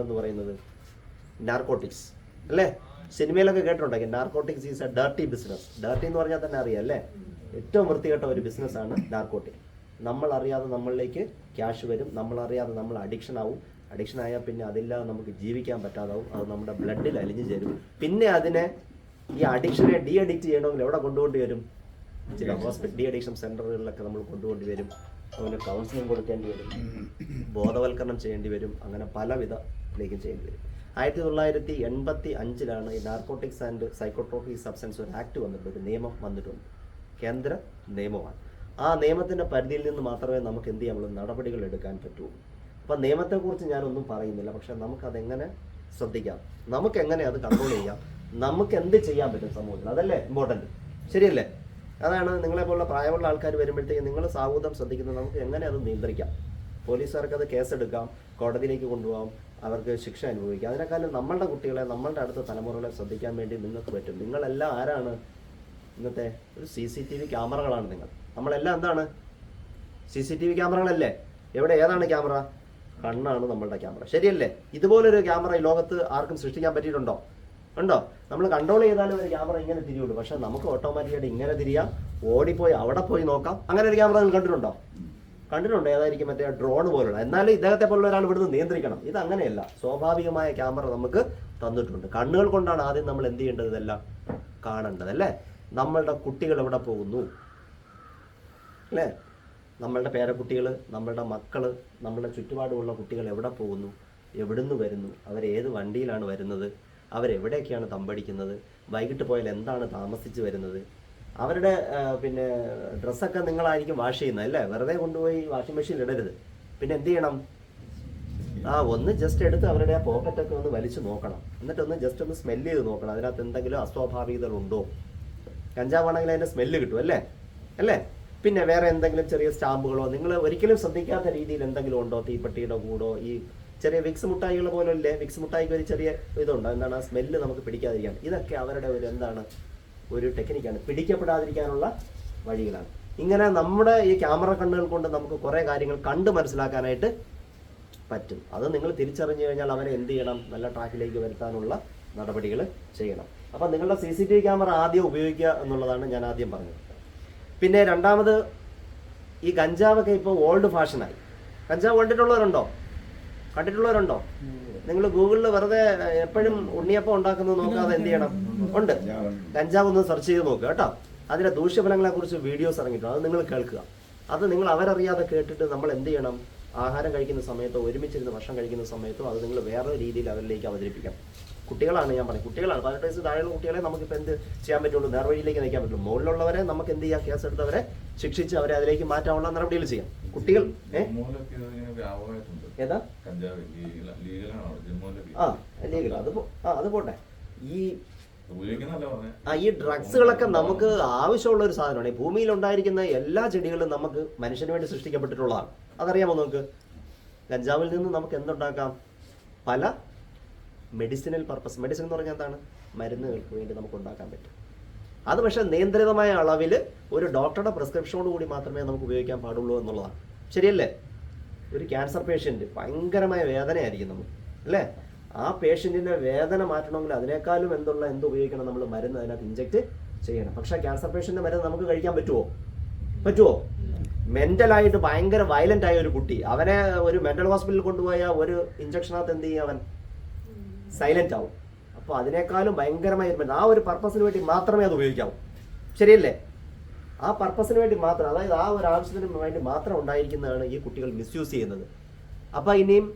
എന്ന് പറയുന്നത് നാർക്കോട്ടിക്സ് അല്ലേ? സിനിമയിലൊക്കെ കേട്ടിട്ടുണ്ടെങ്കിൽ narcotics is a dirty business dirty എന്ന് പറഞ്ഞാൽ തന്നെ അറിയാം അല്ലേ? ഏറ്റവും വൃത്തികെട്ട ഒരു ബിസിനസ്സാണ് നാർക്കോട്ടിക് നമ്മൾ അറിയാതെ നമ്മളിലേക്ക് ക്യാഷ് വരും. നമ്മൾ അറിയാതെ നമ്മൾ അഡിക്ഷൻ ആവും. അഡിക്ഷൻ ആയാൽ പിന്നെ അതില്ലാതെ നമുക്ക് ജീവിക്കാൻ പറ്റാതാവും. അത് നമ്മുടെ ബ്ലഡിൽ അലിഞ്ഞു ചേരും. പിന്നെ അതിനെ ഈ അഡിക്ഷനെ ഡി അഡിക്റ്റ് ചെയ്യണമെങ്കിൽ എവിടെ കൊണ്ടുകൊണ്ട് വരും? ചില ഹോസ്പിറ്റൽ ഡി അഡിക്ഷൻ സെന്ററുകളിലൊക്കെ നമ്മൾ കൊണ്ടുകൊണ്ട് വരും. അവന് കൗൺസിലിംഗ് കൊടുക്കേണ്ടി വരും. ബോധവൽക്കരണം ചെയ്യേണ്ടി വരും. അങ്ങനെ പലവിധത്തിലേക്കും ചെയ്യേണ്ടി വരും ആയിരത്തി തൊള്ളായിരത്തി എൺപത്തി അഞ്ചിലാണ് ഈ നാർക്കോട്ടിക്സ് ആൻഡ് സൈക്കോട്രോഫി സബ്സ്റ്റൻസ് ഒരു ആക്ട് വന്നിട്ടുണ്ട് ഒരു നിയമം വന്നിട്ടുണ്ട്. കേന്ദ്ര നിയമമാണ്. ആ നിയമത്തിന്റെ പരിധിയിൽ നിന്ന് മാത്രമേ നമുക്ക് എന്ത് ചെയ്യാൻ നടപടികൾ എടുക്കാൻ പറ്റുള്ളൂ അപ്പം നിയമത്തെക്കുറിച്ച് ഞാനൊന്നും പറയുന്നില്ല. പക്ഷേ നമുക്കതെങ്ങനെ ശ്രദ്ധിക്കാം? നമുക്ക് എങ്ങനെ അത് കൺട്രോൾ ചെയ്യാം? നമുക്ക് എന്ത് ചെയ്യാൻ പറ്റും സമൂഹത്തിൽ? അതല്ലേ ഇമ്പോർട്ടന്റ് ശരിയല്ലേ? അതാണ് നിങ്ങളെ പോലുള്ള പ്രായമുള്ള ആൾക്കാർ വരുമ്പോഴത്തേക്ക് നിങ്ങൾ സാഹൂതം ശ്രദ്ധിക്കുന്നത് നമുക്ക് എങ്ങനെ അത് നിയന്ത്രിക്കാം? പോലീസുകാർക്ക് അത് കേസെടുക്കാം. കോടതിയിലേക്ക് കൊണ്ടുപോകാം അവർക്ക് ശിക്ഷ അനുഭവിക്കുക അതിനേക്കാളും നമ്മളുടെ കുട്ടികളെ നമ്മളുടെ അടുത്ത തലമുറകളെ ശ്രദ്ധിക്കാൻ വേണ്ടി നിങ്ങൾക്ക് പറ്റും. നിങ്ങളെല്ലാം ആരാണ്? ഇന്നത്തെ ഒരു സി സി ടി വി ക്യാമറകളാണ് നിങ്ങൾ. നമ്മളെല്ലാം എന്താണ്? സി സി ടി വി ക്യാമറകളല്ലേ? എവിടെ? ഏതാണ് ക്യാമറ? കണ്ണാണ് നമ്മളുടെ ക്യാമറ. ശരിയല്ലേ? ഇതുപോലൊരു ക്യാമറ ഈ ലോകത്ത് ആർക്കും സൃഷ്ടിക്കാൻ പറ്റിയിട്ടുണ്ടോ? ഉണ്ടോ? നമ്മൾ കൺട്രോൾ ചെയ്താലും ഒരു ക്യാമറ ഇങ്ങനെ തിരിയുള്ളൂ. പക്ഷെ നമുക്ക് ഓട്ടോമാറ്റിക്കായിട്ട് ഇങ്ങനെ തിരിയാം. ഓടിപ്പോയി അവിടെ പോയി നോക്കാം. അങ്ങനെ ഒരു ക്യാമറ നിങ്ങൾ കണ്ടിട്ടുണ്ടോ? കണ്ടിട്ടുണ്ട് ഏതായിരിക്കും മറ്റേ ഡ്രോൺ പോലുള്ള. എന്നാലും ഇദ്ദേഹത്തെ പോലുള്ള ഒരാൾ ഇവിടുന്ന് നിയന്ത്രിക്കണം. ഇത് അങ്ങനെയല്ല. സ്വാഭാവികമായ ക്യാമറ നമുക്ക് തന്നിട്ടുണ്ട്. കണ്ണുകൾ കൊണ്ടാണ് ആദ്യം നമ്മൾ എന്ത് ചെയ്യേണ്ടത് ഇതെല്ലാം കാണേണ്ടത് അല്ലേ? നമ്മളുടെ കുട്ടികൾ എവിടെ പോകുന്നു? അല്ലേ? നമ്മളുടെ പേരക്കുട്ടികൾ നമ്മളുടെ മക്കൾ നമ്മളുടെ ചുറ്റുപാടുമുള്ള കുട്ടികൾ എവിടെ പോകുന്നു? എവിടുന്ന് വരുന്നു? അവരേത് വണ്ടിയിലാണ് വരുന്നത്? അവരെവിടെയൊക്കെയാണ് തമ്പടിക്കുന്നത്? വൈകിട്ട് പോയാൽ എന്താണ് താമസിച്ച് വരുന്നത്? അവരുടെ പിന്നെ ഡ്രസ്സൊക്കെ നിങ്ങളായിരിക്കും വാഷ് ചെയ്യുന്നത് അല്ലേ? വെറുതെ കൊണ്ടുപോയി വാഷിംഗ് മെഷീനിൽ ഇടരുത്. പിന്നെ എന്ത് ചെയ്യണം? ആ ഒന്ന് ജസ്റ്റ് എടുത്ത് അവരുടെ ആ പോക്കറ്റൊക്കെ ഒന്ന് വലിച്ചു നോക്കണം. എന്നിട്ട് ഒന്ന് ജസ്റ്റ് ഒന്ന് സ്മെല്ല് ചെയ്ത് നോക്കണം. അതിനകത്ത് എന്തെങ്കിലും അസ്വാഭാവികതകളുണ്ടോ? കഞ്ചാവാണെങ്കിൽ അതിന്റെ സ്മെല്ല് കിട്ടും അല്ലേ? അല്ലേ? പിന്നെ വേറെ എന്തെങ്കിലും ചെറിയ സ്റ്റാമ്പുകളോ? നിങ്ങൾ ഒരിക്കലും ശ്രദ്ധിക്കാത്ത രീതിയിൽ എന്തെങ്കിലും ഉണ്ടോ? തീപ്പെട്ടിയുടെ കൂടോ? ഈ ചെറിയ വിക്സ് മുട്ടായികൾ പോലല്ലേ? വിക്സ് മുട്ടായിക്ക് ഒരു ചെറിയ ഇതുണ്ട്? എന്താണ്? ആ സ്മെല്ല് നമുക്ക് പിടിക്കാതിരിക്കാൻ. ഇതൊക്കെ അവരുടെ ഒരു എന്താണ് ഒരു ടെക്നിക്കാണ്. പിടിക്കപ്പെടാതിരിക്കാനുള്ള വഴികളാണ്. ഇങ്ങനെ നമ്മുടെ ഈ ക്യാമറ കണ്ണുകൾ കൊണ്ട് നമുക്ക് കുറേ കാര്യങ്ങൾ കണ്ട് മനസ്സിലാക്കാനായിട്ട് പറ്റും. അത് നിങ്ങൾ തിരിച്ചറിഞ്ഞു കഴിഞ്ഞാൽ അവരെ എന്ത് ചെയ്യണം? നല്ല ട്രാക്കിലേക്ക് വരുത്താനുള്ള നടപടികൾ ചെയ്യണം. അപ്പം നിങ്ങളുടെ C C T V camera ആദ്യം ഉപയോഗിക്കുക എന്നുള്ളതാണ് ഞാൻ ആദ്യം പറഞ്ഞത്. പിന്നെ രണ്ടാമത് ഈ കഞ്ചാവൊക്കെ ഇപ്പോൾ ഓൾഡ് ഫാഷനായി. കഞ്ചാവ് കണ്ടിട്ടുള്ളവരുണ്ടോ കണ്ടിട്ടുള്ളവരുണ്ടോ? നിങ്ങൾ ഗൂഗിളിൽ വെറുതെ എപ്പോഴും ഉണ്ണിയപ്പം ഉണ്ടാക്കുന്നത് നോക്കാതെ എന്ത് ചെയ്യണം? ഉണ്ട്. കഞ്ചാവ് ഒന്ന് സെർച്ച് ചെയ്ത് നോക്കുക കേട്ടോ. അതിന്റെ ദൂഷ്യഫലങ്ങളെ കുറിച്ച് വീഡിയോസ് ഇറങ്ങിയിട്ടുണ്ട്. അത് നിങ്ങൾ കേൾക്കുക. അത് നിങ്ങൾ അവരറിയാതെ കേട്ടിട്ട് നമ്മൾ എന്ത് ചെയ്യണം? ആഹാരം കഴിക്കുന്ന സമയത്തോ ഒരുമിച്ചിരുന്ന് ഭക്ഷണം കഴിക്കുന്ന സമയത്തോ അത് നിങ്ങൾ വേറെ രീതിയിൽ അവരിലേക്ക് അവതരിപ്പിക്കാം കുട്ടികളാണ് ഞാൻ പറയുന്നത് കുട്ടികളാണ്. പതിനെട്ട് വയസ്സ് താഴെയുള്ള കുട്ടികളെ നമുക്കിപ്പോൾ എന്ത് ചെയ്യാൻ പറ്റുള്ളൂ? നേർവഴിയിലേക്ക് നയിക്കാൻ പറ്റുള്ളൂ. മുകളിലുള്ളവരെ നമുക്ക് എന്ത് ചെയ്യാം? കേസ് എടുത്തവരെ ശിക്ഷിച്ച് അവരെ അതിലേക്ക് മാറ്റാനുള്ള നടപടികൾ ചെയ്യാം. കുട്ടികൾ ഏഹ് ഏതാ? ആ ലീഗൽ. അത് ആ അത് പോട്ടെ. ഈ ആ ഈ ഡ്രഗ്സുകളൊക്കെ നമുക്ക് ആവശ്യമുള്ള ഒരു സാധനമാണ്. ഈ ഭൂമിയിൽ ഉണ്ടായിരിക്കുന്ന എല്ലാ ചെടികളും നമുക്ക് മനുഷ്യന് വേണ്ടി സൃഷ്ടിക്കപ്പെട്ടിട്ടുള്ളതാണ്. അതറിയാമോ നമുക്ക്? കഞ്ചാവിൽ നിന്ന് നമുക്ക് എന്തുണ്ടാക്കാം? പല മെഡിസിനൽ പർപ്പസ് മെഡിസിൻ എന്ന് പറഞ്ഞാൽ എന്താണ്? മരുന്നുകൾക്ക് വേണ്ടി നമുക്ക് ഉണ്ടാക്കാൻ പറ്റും. അത് പക്ഷേ നിയന്ത്രിതമായ അളവിൽ ഒരു ഡോക്ടറുടെ പ്രിസ്ക്രിപ്ഷനോട് കൂടി മാത്രമേ നമുക്ക് ഉപയോഗിക്കാൻ പാടുള്ളൂ എന്നുള്ളതാണ്. ശരിയല്ലേ? ഒരു ക്യാൻസർ പേഷ്യന്റ് ഭയങ്കരമായ വേദനയായിരിക്കും നമുക്ക് അല്ലേ? ആ പേഷ്യന്റിന്റെ വേദന മാറ്റണമെങ്കിൽ അതിനേക്കാളും എന്തുള്ള എന്ത് ഉപയോഗിക്കണം നമ്മൾ മരുന്ന് അതിനകത്ത് ഇഞ്ചെക്ട് ചെയ്യണം. പക്ഷേ ക്യാൻസർ പേഷ്യന്റെ മരുന്ന് നമുക്ക് കഴിക്കാൻ പറ്റുമോ പറ്റുമോ മെന്റലായിട്ട് ഭയങ്കര വയലന്റ് ആയ ഒരു കുട്ടി അവനെ ഒരു മെന്റൽ ഹോസ്പിറ്റലിൽ കൊണ്ടുപോയ ഒരു ഇഞ്ചക്ഷനകത്ത് എന്ത് ചെയ്യും അവൻ? സൈലന്റ് ആവും. അപ്പോൾ അതിനേക്കാളും ഭയങ്കരമായ ആ ഒരു പർപ്പസിന് വേണ്ടി മാത്രമേ അത് ഉപയോഗിക്കാവൂ. ശരിയല്ലേ? ആ പർപ്പസിന് വേണ്ടി മാത്രം അതായത് ആ ഒരു ആവശ്യത്തിന് വേണ്ടി മാത്രം ഉണ്ടായിരിക്കുന്നതാണ് ഈ കുട്ടികൾ മിസ്യൂസ് ചെയ്യുന്നത്. അപ്പോൾ ഇനിയും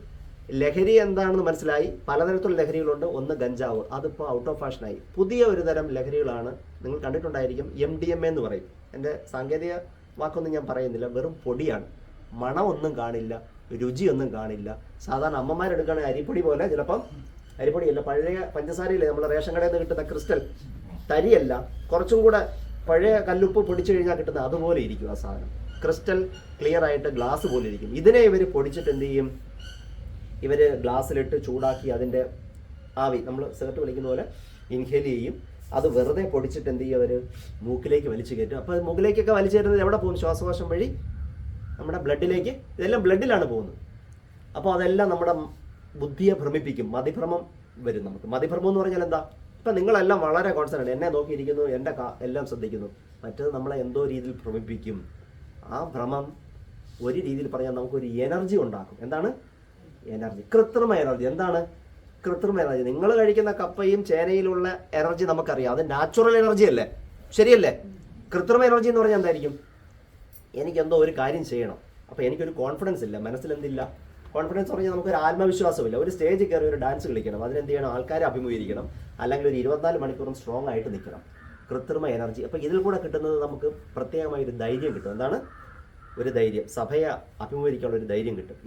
ലഹരി എന്താണെന്ന് മനസ്സിലായി. പലതരത്തിലുള്ള ലഹരികളുണ്ട്. ഒന്ന് ഗഞ്ചാവ്. അതിപ്പോൾ ഔട്ട് ഓഫ് ഫാഷനായി പുതിയ ഒരു തരം ലഹരികളാണ് നിങ്ങൾ കണ്ടിട്ടുണ്ടായിരിക്കും. എം ഡി എം എന്ന് പറയും. എന്റെ സാങ്കേതിക വാക്കൊന്നും ഞാൻ പറയുന്നില്ല. വെറും പൊടിയാണ്. മണമൊന്നും കാണില്ല. രുചിയൊന്നും കാണില്ല. സാധാരണ അമ്മമാരെടുക്കുകയാണെങ്കിൽ അരിപ്പൊടി പോലെ ചിലപ്പം അരിപ്പൊടിയല്ല പഴയ പഞ്ചസാരയില്ലേ നമ്മുടെ റേഷൻ കടയിൽ നിന്ന് കിട്ടുന്ന ക്രിസ്റ്റൽ. തരിയല്ല. കുറച്ചും കൂടെ പഴയ കല്ലുപ്പ് പൊടിച്ചു കഴിഞ്ഞാൽ കിട്ടുന്ന അതുപോലെ ഇരിക്കും ആ സാധനം. ക്രിസ്റ്റൽ ക്ലിയർ ആയിട്ട് ഗ്ലാസ് പോലെ ഇരിക്കും. ഇതിനെ ഇവർ പൊടിച്ചിട്ട് എന്ത് ചെയ്യും? ഇവർ ഗ്ലാസ്സിലിട്ട് ചൂടാക്കി അതിന്റെ ആവി നമ്മൾ സിഗരറ്റ് വലിക്കുന്ന പോലെ ഇൻഹേൽ ചെയ്യും. അത് വെറുതെ പൊടിച്ചിട്ട് എന്ത് ചെയ്യും അവർ മൂക്കിലേക്ക് വലിച്ചു കയറ്റും. അപ്പോൾ മൂക്കിലേക്കൊക്കെ വലിച്ചു കയറ്റുന്നത് എവിടെ പോകും ശ്വാസകോശം വഴി നമ്മുടെ ബ്ലഡിലേക്ക്. ഇതെല്ലാം ബ്ലഡിലാണ് പോകുന്നത്. അപ്പോൾ അതെല്ലാം നമ്മുടെ ബുദ്ധിയെ ഭ്രമിപ്പിക്കും. മതിഭ്രമം വരും നമുക്ക്. മതിഭ്രമം എന്ന് പറഞ്ഞാൽ എന്താ? ഇപ്പം നിങ്ങളെല്ലാം വളരെ കോൺസെൻട്രേറ്റ് എന്നെ നോക്കിയിരിക്കുന്നു എന്റെ എല്ലാം ശ്രദ്ധിക്കുന്നു. മറ്റത് നമ്മളെ എന്തോ രീതിയിൽ ഭ്രമിപ്പിക്കും. ആ ഭ്രമം ഒരു രീതിയിൽ പറഞ്ഞാൽ നമുക്കൊരു എനർജി ഉണ്ടാക്കും. എന്താണ്? എനർജി കൃത്രിമ എനർജി എന്താണ്? കൃത്രിമ എനർജി നിങ്ങൾ കഴിക്കുന്ന കപ്പയും ചേനയിലുള്ള എനർജി നമുക്കറിയാം. അത് നാച്ചുറൽ എനർജി അല്ലേ? ശരിയല്ലേ? കൃത്രിമ എനർജി എന്ന് പറഞ്ഞാൽ എന്തായിരിക്കും? എനിക്കെന്തോ ഒരു കാര്യം ചെയ്യണം. അപ്പോൾ എനിക്കൊരു കോൺഫിഡൻസ് ഇല്ല. മനസ്സിൽ എന്തില്ല കോൺഫിഡൻസ് പറഞ്ഞാൽ നമുക്ക് ഒരു ആത്മവിശ്വാസമില്ല. ഒരു സ്റ്റേജിൽ കയറി ഒരു ഡാൻസ് കളിക്കണം. അതിനെന്ത് ചെയ്യണം ആൾക്കാരെ അഭിമുഖീകരിക്കണം. അല്ലെങ്കിൽ ഒരു ഇരുപത്തിനാല് മണിക്കൂറും സ്ട്രോങ് ആയിട്ട് നിൽക്കണം. കൃത്രിമ എനർജി അപ്പോൾ ഇതിൽ കൂടെ കിട്ടുന്നത് നമുക്ക് പ്രത്യേകമായ ഒരു ധൈര്യം കിട്ടും. എന്താണ്? ഒരു ധൈര്യം. സഭയെ അഭിമുഖീകരിക്കാനുള്ള ഒരു ധൈര്യം കിട്ടും.